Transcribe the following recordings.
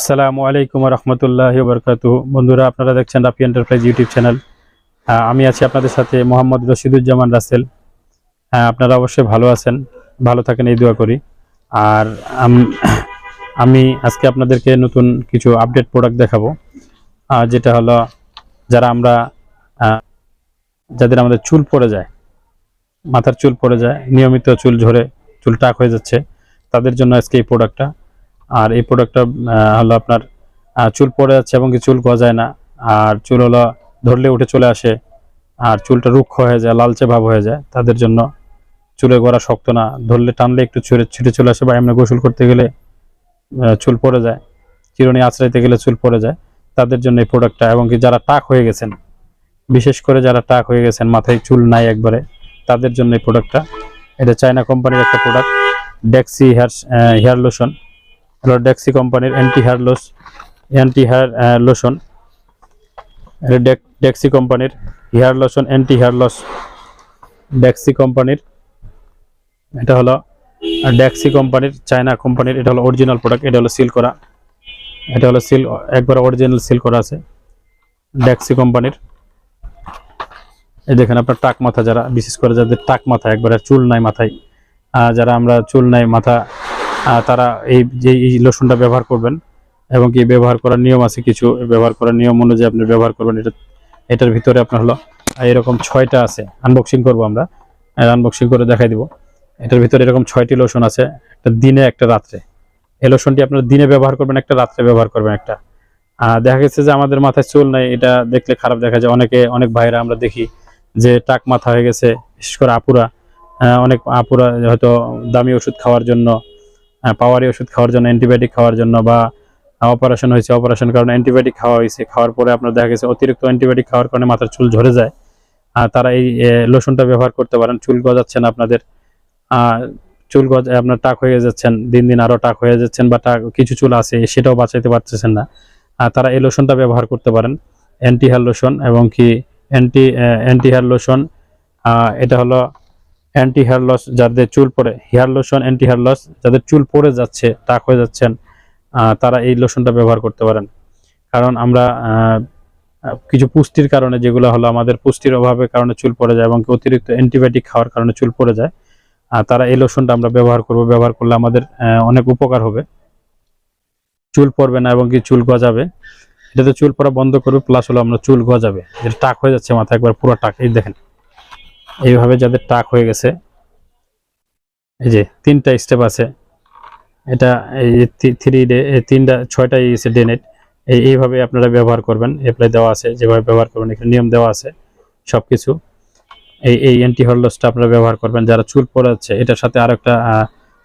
আসসালামু আলাইকুম রহমতুল্লাহ বরকাত বন্ধুরা, আপনারা দেখছেন রাফি এন্টারপ্রাইজ ইউটিউব চ্যানেল। আমি আছি আপনাদের সাথে মোহাম্মদ রশিদুজ্জামান রাসেল। আপনারা অবশ্যই ভালো আছেন, ভালো থাকেন, এই দোয়া করি। আর আমি আজকে আপনাদেরকে নতুন কিছু আপডেট প্রোডাক্ট দেখাবো। যেটা হলো, যারা আমরা যাদের আমাদের চুল পড়ে যায়, মাথার চুল পড়ে যায়, নিয়মিত চুল ঝরে, চুল টাক হয়ে যাচ্ছে, তাদের জন্য আজকে এই প্রোডাক্টটা আর এই প্রোডাক্টটা হলো আপনার চুল পড়ে যাচ্ছে এবং কি চুল গজায় না। আর চুল হলো ধরলে উঠে চলে আসে, আর চুলটা রুক্ষ হয়ে যায়, লালচে ভাব হয়ে যায়। তাদের জন্য চুলে গড়া শক্ত না। ধরলে টানলে একটু ছুটে ছুটে চলে আসে বা এমনি গোসল করতে গেলে চুল পড়ে যায়। চিরুনি আঁচড়াইতে গেলে চুল পড়ে যায়। তাদের জন্য এই প্রোডাক্টটা এবং কি যারা টাক হয়ে গেছেন, বিশেষ করে যারা টাক হয়ে গেছেন, মাথায় চুল নাই একবারে, তাদের জন্য এই প্রোডাক্টটা এটা চায়না কোম্পানির একটা product Dexe hair hair lotion হলো ডেক্সি কোম্পানির anti hair loss anti hair lotion Dexe কোম্পানির hair lotion anti hair loss Dexe কোম্পানির এটা হলো ডেক্সি কোম্পানির চায়না কোম্পানির এটা হলো অরিজিনাল প্রোডাক্ট এটা হলো সিল করা। এটা হলো সিল একবার অরিজিনাল সিল করা আছে। ডেক্সি কোম্পানির এই দেখেন আপনার টাক মাথা যারা, বিশেষ করে যাদের টাক মাথা, একবারে চুল নাই মাথায় যারা আমরা চুল নাই মাথা তারা এই যে এই লোশনটা ব্যবহার করবেন এবং কি ব্যবহার করার নিয়ম আছে কিছু, ব্যবহার করার নিয়ম অনুযায়ী আপনি ব্যবহার করবেন। এটা, এটার ভিতরে আপনার হলো এরকম ছয়টা আছে। আনবক্সিং করব আমরা। আনবক্সিং করে দেখাই দিব। এটার ভিতরে এরকম ছয়টি লোশন আছে, একটা দিনে, একটা রাত্রে। এই লোশনটি আপনার দিনে ব্যবহার করবেন, একটা রাত্রে ব্যবহার করবেন একটা। দেখা গেছে যে আমাদের মাথায় চুল নাই, এটা দেখলে খারাপ দেখা যায়। অনেকে, অনেক ভাইরা আমরা দেখি যে টাক মাথা হয়ে গেছে, বিশেষ করে আপুরা। অনেক আপুরা হয়তো দামি ওষুধ খাওয়ার জন্য পাওয়ারি ওষুধ খাওয়ার জন্য, অ্যান্টিবায়োটিক খাওয়ার জন্য বা অপারেশন হয়েছে, অপারেশন কারণে অ্যান্টিবায়োটিক খাওয়া হয়েছে, খাওয়ার পরে আপনার দেখা গেছে অতিরিক্ত অ্যান্টিবায়োটিক খাওয়ার কারণে মাথার চুল ঝরে যায়। আর তারা এই লোশনটা ব্যবহার করতে পারেন, চুল গজাচ্ছেন আপনাদের চুল গজ, আপনার টাক হয়ে যাচ্ছেন, দিন দিন আরও টাক হয়ে যাচ্ছেন বা টাক, কিছু চুল আছে, সেটাও বাঁচাইতে পারতেছেন না। আর তারা এই লোশনটা ব্যবহার করতে পারেন অ্যান্টি হেয়ার লোশন এবং কি, অ্যান্টি অ্যান্টি হেয়ার লোশন এটা হলো অ্যান্টি হেয়ার লস যাদের চুল পরে hair lotion anti hair loss যাদের চুল পরে যাচ্ছে টাক হয়ে যাচ্ছেন তারা এই লোশনটা ব্যবহার করতে পারেন। কারণ আমরা কিছু পুষ্টির কারণে যেগুলো হলো আমাদের পুষ্টির অভাবের কারণে চুল পড়ে যায় এবং অতিরিক্ত অ্যান্টিবায়োটিক খাওয়ার কারণে চুল পড়ে যায় আর তারা এই লোশনটা আমরা ব্যবহার করব। ব্যবহার করলে আমাদের অনেক উপকার হবে। চুল পড়বে না এবং কি চুল গজাবে? এটাতে চুল পড়া বন্ধ করবে প্লাস হলো আমরা চুল গজাবে। যেটা টাক হয়ে যাচ্ছে মাথা একবার পুরো টাক, এই দেখেন। এইভাবে যাদের টাক হয়ে গেছে, এই যে তিনটা স্টেপ আছে, এটা এই থ্রি ডে তিনটা, ছয়টা ইসে ডেনেট এই, এইভাবে আপনারা ব্যবহার করবেন অ্যাপ্লাই দেওয়া আছে, যেভাবে ব্যবহার করবেন, এখানে নিয়ম দেওয়া আছে সব কিছু এই এই অ্যান্টি হরলসটা আপনারা ব্যবহার করবেন, যারা চুল পড়ে যাচ্ছে এটার সাথে আর একটা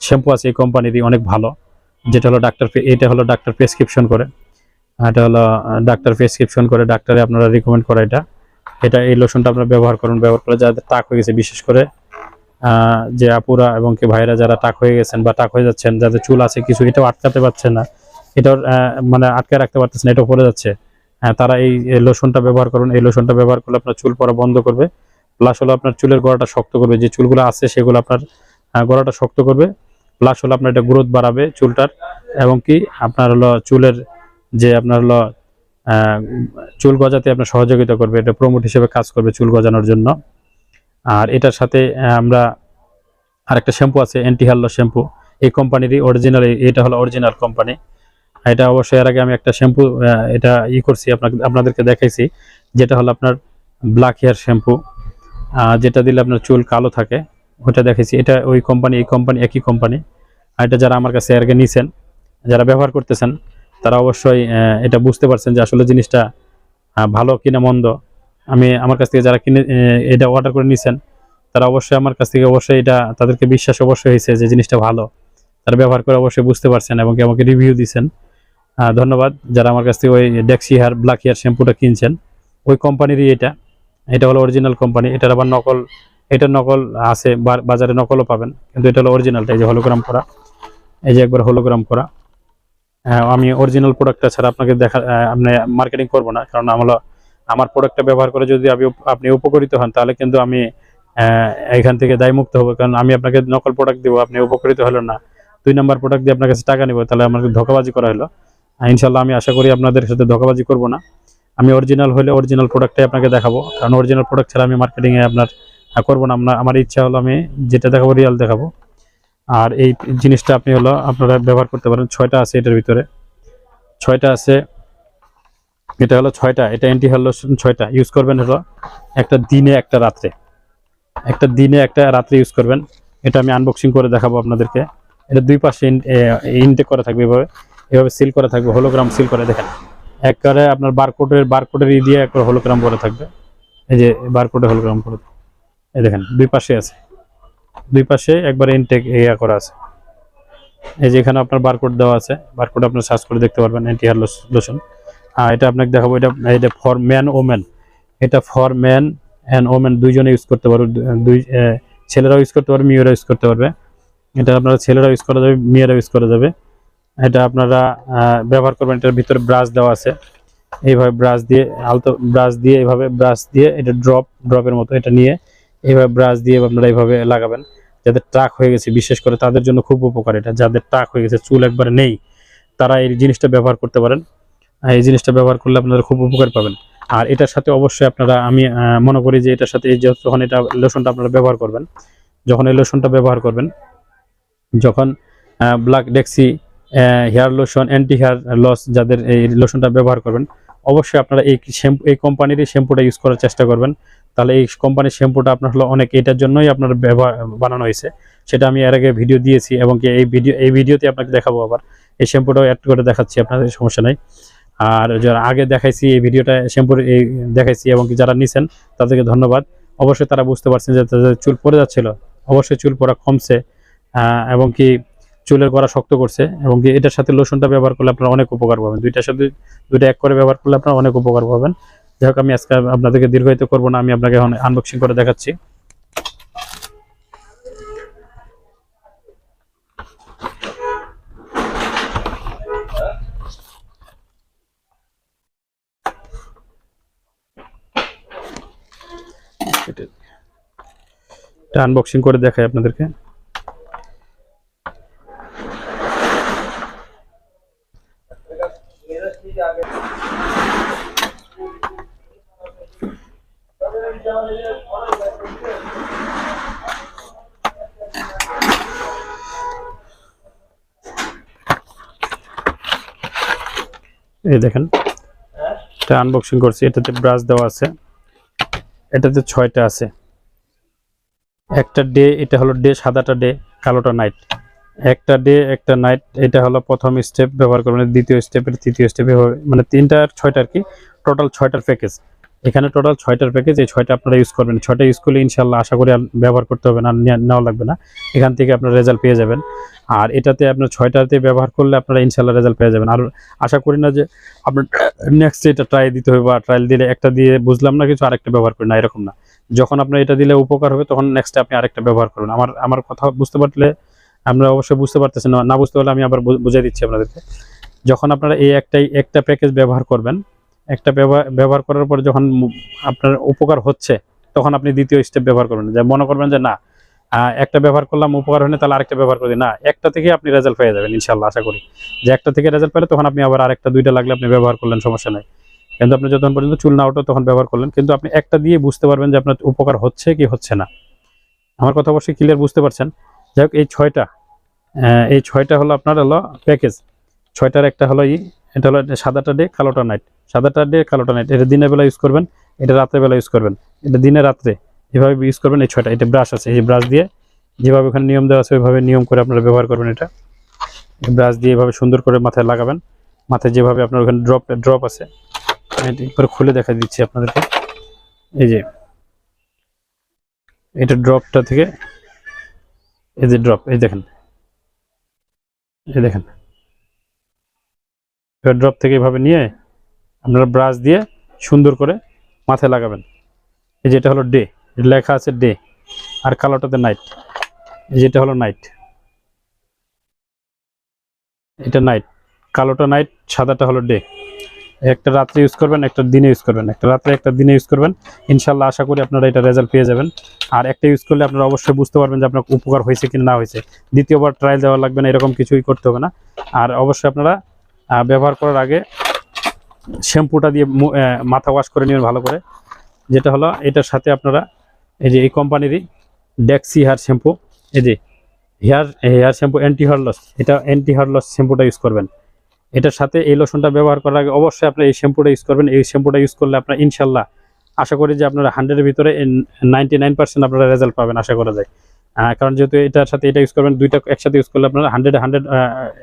শ্যাম্পু আছে, এই কোম্পানিরই অনেক ভালো, যেটা হলো ডাক্তার এটা হলো ডাক্তার প্রেসক্রিপশন করে, এটা হলো ডাক্তার প্রেসক্রিপশন করে ডাক্তারে আপনারা রিকমেন্ড করে এটা। এটা এই লোশনটা আপনারা ব্যবহার করুন। ব্যবহার করে যাদের টাক হয়ে গেছে বিশেষ করে যে আপুরা এবং কি ভাইরা যারা টাক হয়ে গেছেন বা টাক হয়ে যাচ্ছেন যাদের চুল আছে কিছু এটাও আটকাতে পারছেন না। এটাও মানে আটকে রাখতে পারতেছেন এটাও পড়ে যাচ্ছে। আহ, তারা এই লোশনটা ব্যবহার করুন। এই লোশনটা ব্যবহার করলে আপনার চুল পড়া বন্ধ করবে। প্লাস হলো আপনার চুলের গোড়াটা শক্ত করবে। যে চুলগুলো আছে সেগুলো আপনার গোড়াটা শক্ত করবে। প্লাস হলো আপনার এটা গ্রোথ বাড়াবে চুলটার। এবং কি আপনার হলো চুলের যে আপনার হলো চুল গজাতে আপনার সহযোগিতা করবে, এটা প্রমোট হিসেবে কাজ করবে চুল গজানোর জন্য। আর এটার সাথে আমরা আরেকটা শ্যাম্পু আছে অ্যান্টি হেয়ার শ্যাম্পু এই কোম্পানিরই অরিজিনাল এটা হলো অরিজিনাল কোম্পানি এটা অবশ্যই এর আগে আমি একটা শ্যাম্পু এটা ই করছি, আপনাকে, আপনাদেরকে দেখাইছি, যেটা হলো আপনার ব্ল্যাক হেয়ার শ্যাম্পু যেটা দিলে আপনার চুল কালো থাকে, ওটা দেখেছি এটা ওই কোম্পানি এই কোম্পানি একই কোম্পানি আর এটা যারা আমার কাছে আগে নিছেন, যারা ব্যবহার করতেছেন তারা অবশ্যই এটা বুঝতে পারছেন যে আসলে জিনিসটা ভালো কিনা মন্দ। আমি আমার কাছ থেকে যারা কিনে এটা অর্ডার করে নিছেন তারা অবশ্যই আমার কাছ থেকে অবশ্যই এটা তাদেরকে বিশ্বাস অবশ্যই হয়েছে যে জিনিসটা ভালো। তারা ব্যবহার করে অবশ্যই বুঝতে পারছেন এবং আমাকে রিভিউ আহ, ধন্যবাদ। যারা আমার কাছ থেকে ওই ডেক্সি হেয়ার ব্ল্যাক হেয়ার শ্যাম্পুটা কিনছেন ওই কোম্পানিরই এটা। এটা হলো অরিজিনাল কোম্পানি এটার আবার নকল এটার নকল আছে বাজারে নকলও পাবেন কিন্তু এটা হলো অরিজিনালটা এই যে হলোগ্রাম করা। এই যে একবার হলোগ্রাম করা। আমি অরিজিনাল প্রোডাক্টটা ছাড়া আপনাকে দেখা আপনি মার্কেটিং করব না। কারণ আমার আমার প্রোডাক্টটা ব্যবহার করে যদি উপ- আপনি উপকৃত হন, তাহলে কিন্তু আমি এখান থেকে দায়মুক্ত হব। কারণ আমি আপনাকে নকল প্রোডাক্ট দিব, আপনি উপকৃত হলেন না। দুই নাম্বার প্রোডাক্ট দিয়ে আপনার কাছে টাকা নিব, তাহলে আমাকে ধোকাবাজি করা হলো। ইনশাল্লাহ আমি আশা করি আপনাদের সাথে ধোকাবাজি করব না। আমি অরিজিনাল হলে অরিজিনাল প্রোডাক্টটাই আপনাকে দেখাবো। কারণ অরিজিনাল প্রোডাক্ট ছাড়া আমি মার্কেটিংয়ে আপনার করব না। আমার ইচ্ছা হলো আমি যেটা দেখাবো রিয়াল দেখাবো। আর এই জিনিসটা আপনি হলো আপনারা ব্যবহার করতে পারেন, ছয়টা আছে এটার ভিতরে। ছয়টা আছে, এটা হলো ছয়টা, এটা হেয়ার লোশন ছয়টা ইউজ করবেন হলো একটা দিনে একটা রাত্রে। একটা দিনে একটা রাত্রে ইউজ করবেন। এটা আমি আনবক্সিং করে দেখাবো আপনাদেরকে। এটা দুই পাশে ইনটেক করা থাকবে এভাবে এভাবে সিল করা থাকবে হোলোগ্রাম সিল করে দেখেন। একবারে আপনার বারকোডের বারকোডের ই দিয়ে একবার হোলোগ্রাম করে থাকবে। এই যে বারকোডে হোলোগ্রাম করে, এই দেখেন, দুই পাশে আছে। দুই পাশে একবার এনটেক ইয়া করা আছে। এই যে এখানে আপনার বারকোড দেওয়া আছে। বারকোড আপনার সার্চ করে দেখতে পারবেন অ্যান্টি হেয়ার লোশন হ্যাঁ এটা আপনাকে দেখাবো, এটা এটা ফর ম্যান ওমেন এটা ফর ম্যান অ্যান্ড ওমেন দুইজনে ইউজ করতে পারবে। দুই ছেলেরাও ইউজ করতে পারবে, মেয়েরাও ইউজ করতে পারবে। এটা আপনারা ছেলেরাও ইউজ করা যাবে, মেয়েরাও ইউজ করা যাবে। এটা আপনারা ব্যবহার করবেন, এটার ভিতরে ব্রাশ দেওয়া আছে। এইভাবে ব্রাশ দিয়ে, আলতো ব্রাশ দিয়ে, এইভাবে ব্রাশ দিয়ে এটা ড্রপ ড্রপের মতো এটা নিয়ে এইভাবে ব্রাশ দিয়ে আপনারা এইভাবে লাগাবেন, যাদের টাক হয়ে গেছে, বিশেষ করে তাদের জন্য খুব উপকার এটা। যাদের টাক হয়ে গেছে, চুল একবারে নেই, তারা এই জিনিসটা ব্যবহার করতে পারেন। এই জিনিসটা ব্যবহার করলে আপনারা খুব উপকার পাবেন। আর এটার সাথে অবশ্যই আপনারা, আমি মনে করি যে এটার সাথে যখন এটা লোশনটা আপনারা ব্যবহার করবেন, যখন এই লোশনটা ব্যবহার করবেন, যখন black Dexe hair lotion anti hair loss যাদের এই লোশনটা ব্যবহার করবেন অবশ্যই আপনারা এই শ্যাম্পু, এই কোম্পানিরই শ্যাম্পুটা ইউজ করার চেষ্টা করবেন। তাহলে এই কোম্পানির শ্যাম্পুটা আপনার হলো অনেক এটার জন্যই আপনার ব্যবহার, বানানো হয়েছে। সেটা আমি এর আগে ভিডিও দিয়েছি এবং কি এই ভিডিও এই ভিডিওতে আপনাকে দেখাবো আবার। এই শ্যাম্পুটাও অ্যাড করে দেখাচ্ছি, আপনাদের সমস্যা নাই। আর যারা আগে দেখাইছি, এই ভিডিওটা শ্যাম্পুর এই দেখাইছি এবং যারা নিছেন, তাদেরকে ধন্যবাদ। অবশ্যই তারা বুঝতে পারছেন যে তাদের চুল পড়ে যাচ্ছিল। অবশ্যই চুল পড়া কমছে। এবং কি চুলের গড়া শক্ত করছে এবং এটার সাথে লোশনটা ব্যবহার করলে আপনারা অনেক উপকার পাবেন। দুইটার সাথে দুইটা এক করে ব্যবহার করলে আপনারা অনেক উপকার পাবেন। যাই হোক, আমি আজকে আপনাদেরকে দীর্ঘায়িত করব না, আমি আপনাকে এখন আনবক্সিং করে দেখাচ্ছি। আনবক্সিং করে দেখাই আপনাদেরকে। এই দেখেন, এটা আনবক্সিং করছি, এটাতে ব্রাশ দেওয়া আছে, এটাতে ছয়টা আছে। একটা ডে এটা হলো ডে সাদাটা ডে কালোটা নাইট একটা ডে একটা নাইট এটা হলো প্রথম স্টেপ ব্যবহার করবেন, দ্বিতীয় স্টেপের তৃতীয় স্টেপে মানে তিনটা ছয়টা আর কি টোটাল ছয়টার প্যাকেজ এখানে টোটাল ছয়টার প্যাকেজ এই ছয়টা আপনারা ইউজ করবেন। ছয়টা ইউজ করলে ইনশাল্লাহ আশা করি ব্যবহার করতে হবে না নেওয়া- লাগবে না। এখান থেকে আপনার রেজাল্ট পেয়ে যাবেন। আর এটাতে আপনার ছয়টাতে ব্যবহার করলে আপনারা ইনশাল্লাহ রেজাল্ট পেয়ে যাবেন। আর আশা করি না যে আপনার নেক্সট এটা ট্রাই দিতে হবে বা ট্রায়াল দিলে একটা দিয়ে বুঝলাম না কিছু, আরেকটা ব্যবহার করি না, এরকম না। যখন আপনার এটা দিলে উপকার হবে, তখন নেক্সটে আপনি আরেকটা ব্যবহার করুন। আমার আমার কথা বুঝতে পারলে আমরা অবশ্যই বুঝতে পারতেছেন না না বুঝতে পারলে আমি আবার বু- বুঝিয়ে দিচ্ছি আপনাদেরকে। যখন আপনারা এই একটাই, একটা প্যাকেজ ব্যবহার করবেন একটা ব্যবহার করার পর যখন আপনার উপকার হচ্ছে, তখন আপনি দ্বিতীয় স্টেপ ব্যবহার করবেন। যে মনে করবেন যে না একটা ব্যবহার করলাম, উপকার হয়নি, তাহলে আরেকটা ব্যবহার করি। না, একটা থেকে আপনি রেজাল্ট পেয়ে যাবেন ইনশাল্লাহ আশা করি। যে একটা থেকে রেজাল্ট পেলে তখন আপনি আবার আরেকটা, দুইটা লাগলে আপনি ব্যবহার করলেন, সমস্যা নাই। কিন্তু আপনি যতক্ষণ পর্যন্ত চুল না ওঠো, তখন ব্যবহার করলেন। কিন্তু আপনি একটা দিয়ে বুঝতে পারবেন যে আপনার উপকার হচ্ছে কি হচ্ছে না। আমার কথা অবশ্যই ক্লিয়ার বুঝতে পারছেন? যাই এই ছয়টা এই ছয়টা হলো আপনার হলো প্যাকেজ ছয়টার একটা হলো ই এটা হলো সাদাটা ডে কালোটা নাইট সাদাটা ডে কালোটা নাইট এটা দিনের বেলা ইউজ করবেন, এটা রাতের বেলা ইউজ করবেন। এটা দিনে রাত্রে এভাবে ইউজ করবেন এই ছয়টা। এটা ব্রাশ আছে, এই ব্রাশ দিয়ে যেভাবে ওখানে নিয়ম দেওয়া আছে, ওইভাবে নিয়ম করে আপনারা ব্যবহার করবেন এটা। ব্রাশ দিয়ে এভাবে সুন্দর করে মাথায় লাগাবেন। মাথায় যেভাবে আপনার ওখানে ড্রপ ড্রপ আছে একবার খুলে দেখা দিচ্ছি আপনাদেরকে। এই যে, এটা ড্রপটা থেকে, এই যে ড্রপ এই দেখেন। এই দেখেন। ড্রপ থেকে এভাবে নিয়ে আপনারা ব্রাশ দিয়ে সুন্দর করে মাথায় লাগাবেন। এই যেটা হলো ডে লেখা আছে ডে আর কালোটাতে নাইট এই যেটা হলো নাইট এটা নাইট কালোটা নাইট সাদাটা হলো ডে একটা রাত্রে ইউজ করবেন, একটা দিনে ইউজ করবেন। একটা রাত্রে, একটা দিনে ইউজ করবেন। ইনশাল্লাহ আশা করি আপনারা এটা রেজাল্ট পেয়ে যাবেন। আর একটা ইউজ করলে আপনারা অবশ্যই বুঝতে পারবেন যে আপনার উপকার হয়েছে কি না হয়েছে। দ্বিতীয়বার ট্রায়াল দেওয়া লাগবে না, এরকম কিছুই করতে হবে না। আর অবশ্যই আপনারা ব্যবহার করার আগে শ্যাম্পুটা দিয়ে মাথা ওয়াশ করে নেবেন ভালো করে। যেটা হলো, এটার সাথে আপনারা এই যে এই কোম্পানিরই ডেক্সি হেয়ার শ্যাম্পু এই যে hair hair shampoo anti hair loss এটা অ্যান্টি হেয়ার লস শ্যাম্পুটা ইউজ করবেন। এটার সাথে এই লোশনটা ব্যবহার করার আগে অবশ্যই আপনি এই শ্যাম্পুটা ইউজ করবেন। এই শ্যাম্পুটা ইউজ করলে আপনার ইনশাল্লাহ, আশা করি যে আপনারা হান্ড্রেডের ভিতরে নাইনটি নাইন পার্সেন্ট আপনারা রেজাল্ট পাবেন, আশা করা যায়। কারণ যেহেতু এটার সাথে এটা ইউজ করবেন, দুইটা একসাথে ইউজ করলে আপনার হান্ড্রেড হান্ড্রেড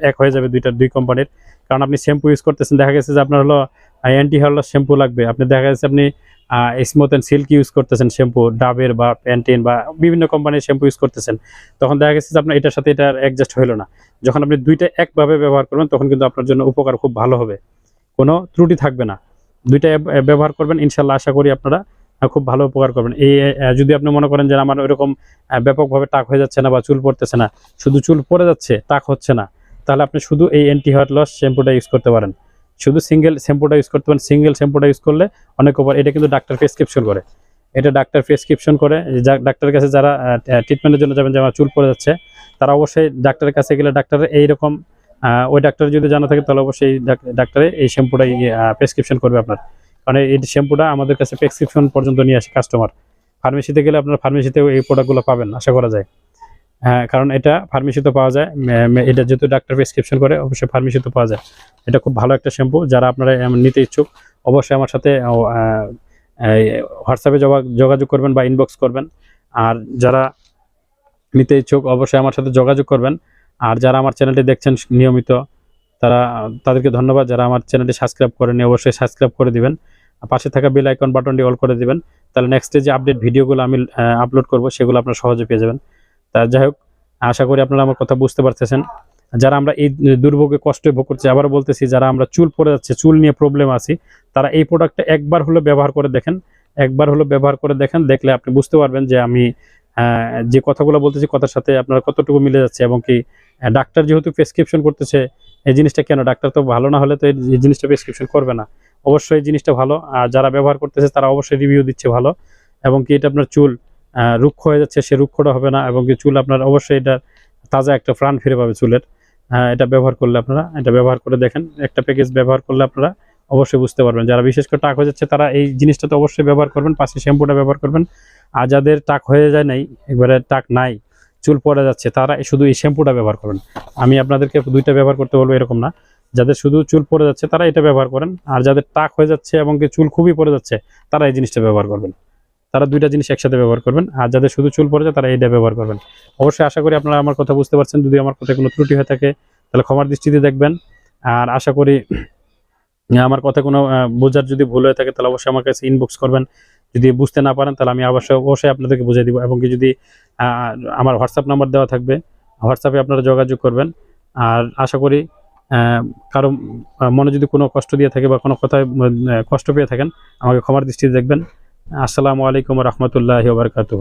এক হয়ে যাবে দুইটা, দুই কোম্পানির কারণ আপনি শ্যাম্পু ইউজ করতেছেন, দেখা গেছে যে আপনার হলো অ্যান্টি হেয়ার লস শ্যাম্পু লাগবে। আপনি দেখা যাচ্ছে আপনি স্মুথ অ্যান্ড সিল্কি ইউজ করতেছেন শ্যাম্পু ডাবের বা প্যান্টিন বা বিভিন্ন কোম্পানির শ্যাম্পু ইউজ করতেছেন। তখন দেখা গেছে যে আপনার এটার সাথে এটা অ্যাডজাস্ট হলো না। যখন আপনি দুইটা একভাবে ব্যবহার করবেন, তখন কিন্তু আপনার জন্য উপকার খুব ভালো হবে। কোনো ত্রুটি থাকবে না। দুইটা ব্যবহার করবেন, ইনশাল্লাহ আশা করি আপনারা খুব ভালো উপকার করবেন। এই যদি আপনি মনে করেন যে আমার ওইরকম ব্যাপকভাবে টাক হয়ে যাচ্ছে না বা চুল পড়তেছে না, শুধু চুল পড়ে যাচ্ছে, টাক হচ্ছে না, তাহলে আপনি শুধু এই অ্যান্টি হেয়ার লস শ্যাম্পুটা ইউজ করতে পারেন। শুধু সিঙ্গেল শ্যাম্পুটা ইউজ করতে পারেন। সিঙ্গেল শ্যাম্পুটা ইউজ করলে অনেক উপর এটা কিন্তু ডাক্তার প্রেসক্রিপশন করে। এটা ডাক্তার প্রেসক্রিপশন করে, যা- ডাক্তারের কাছে যারা ট্রিটমেন্টের জন্য যাবেন, যে আমার চুল পড়ে যাচ্ছে, তারা অবশ্যই ডাক্তারের কাছে গেলে ডাক্তার এইরকম ওই ডাক্তার যদি জানা থাকে, তাহলে অবশ্যই ডাক- ডাক্তারে এই শ্যাম্পুটাই প্রেসক্রিপশন করবে আপনার। কারণ এই শ্যাম্পুটা আমাদের কাছে প্রেসক্রিপশন পর্যন্ত নিয়ে আসে কাস্টমার ফার্মেসিতে গেলে আপনার ফার্মেসিতেও এই প্রোডাক্টগুলো পাবেন, আশা করা যায়। হ্যাঁ কারণ এটা ফার্মেসিতে পাওয়া যায় এটা যেহেতু ডাক্তার প্রেসক্রিপশন করে, অবশ্যই ফার্মেসিতে পাওয়া যায়। এটা খুব ভালো একটা শ্যাম্পু যারা আপনারা নিতে ইচ্ছুক, অবশ্যই আমার সাথে হোয়াটসঅ্যাপে যোগাযোগ করবেন বা ইনবক্স করবেন। আর যারা নিতে ইচ্ছুক, অবশ্যই আমার সাথে যোগাযোগ করবেন। আর যারা আমার চ্যানেলটি দেখছেন, নিয়মিত তারা, তাদেরকে ধন্যবাদ যারা আমার চ্যানেলটি সাবস্ক্রাইব করেনি অবশ্যই সাবস্ক্রাইব করে দিবেন। পাশে থাকা বেল আইকন বাটনটি অল করে দিবেন। তাহলে নেক্সটে যে আপডেট ভিডিওগুলো আমি আপলোড করব, সেগুলো আপনারা সহজে পেয়ে যাবেন। তা যাই হোক, আশা করি আপনারা আমার কথা বুঝতে পারতেছেন। যারা আমরা এই দুর্ভোগে কষ্টে ভোগ করছি আবার বলতেছি, যারা আমরা চুল পরে যাচ্ছে, চুল নিয়ে প্রবলেম আছি, তারা এই প্রোডাক্টটা একবার হলো ব্যবহার করে দেখেন। একবার হলো ব্যবহার করে দেখেন, দেখলে আপনি বুঝতে পারবেন যে আমি যে কথাগুলো বলতেছি, কথার সাথে আপনার কতটুকু মিলে যাচ্ছে এবং কি ডাক্তার যেহেতু প্রেসক্রিপশন করতেছে এই জিনিসটা কেন? ডাক্তার তো ভালো না হলে তো এই জিনিসটা প্রেসক্রিপশন করবে না। অবশ্যই এই জিনিসটা ভালো। আর যারা ব্যবহার করতেছে তারা অবশ্যই রিভিউ দিচ্ছে ভালো। এবং কি এটা আপনার চুল রুক্ষ হয়ে যাচ্ছে, সে রুক্ষটা হবে না এবং কি চুল আপনার অবশ্যই এটা তাজা একটা প্রাণ ফিরে পাবে চুলের। এটা ব্যবহার করলে আপনারা, এটা ব্যবহার করে দেখেন। একটা প্যাকেজ ব্যবহার করলে আপনারা অবশ্যই বুঝতে পারবেন। যারা বিশেষ করে টাক হয়ে যাচ্ছে তারা এই জিনিসটা তো অবশ্যই ব্যবহার করবেন। পাশে শ্যাম্পুটা ব্যবহার করবেন। আর যাদের টাক হয়ে যায় নাই, একবারে টাক নাই চুল পড়ে যাচ্ছে, তারা শুধু এই শ্যাম্পুটা ব্যবহার করেন। আমি আপনাদেরকে দুইটা ব্যবহার করতে বলব এরকম না। যাদের শুধু চুল পড়ে যাচ্ছে, তারা এটা ব্যবহার করেন। আর যাদের টাক হয়ে যাচ্ছে এবং চুল খুবই পড়ে যাচ্ছে, তারা এই জিনিসটা ব্যবহার করবেন। তারা দুইটা জিনিস একসাথে ব্যবহার করবেন। আর যাদের শুধু চুল পড়ে যায়, তারা এটা ব্যবহার করবেন। অবশ্যই আশা করি আপনারা আমার কথা বুঝতে পারছেন। যদি আমার কথা কোনো ত্রুটি হয়ে থাকে, তাহলে ক্ষমার দৃষ্টিতে দেখবেন। আর আশা করি আমার কথা কোনো বোঝার যদি ভুল হয়ে থাকে, তাহলে অবশ্যই আমার কাছে ইনবক্স করবেন। যদি বুঝতে না পারেন, তাহলে আমি অবশ্যই অবশ্যই আপনাদেরকে বুঝিয়ে দিব। এবং কি যদি আমার হোয়াটসঅ্যাপ নাম্বার দেওয়া থাকবে হোয়াটসঅ্যাপে আপনারা যোগাযোগ করবেন। আর আশা করি কারও মনে যদি কোনো কষ্ট দিয়ে থাকে বা কোনো কথায় কষ্ট পেয়ে থাকেন, আমাকে ক্ষমার দৃষ্টিতে দেখবেন। আসসালামু আলাইকুম রহমতুল্লাহ বারকাতুহ।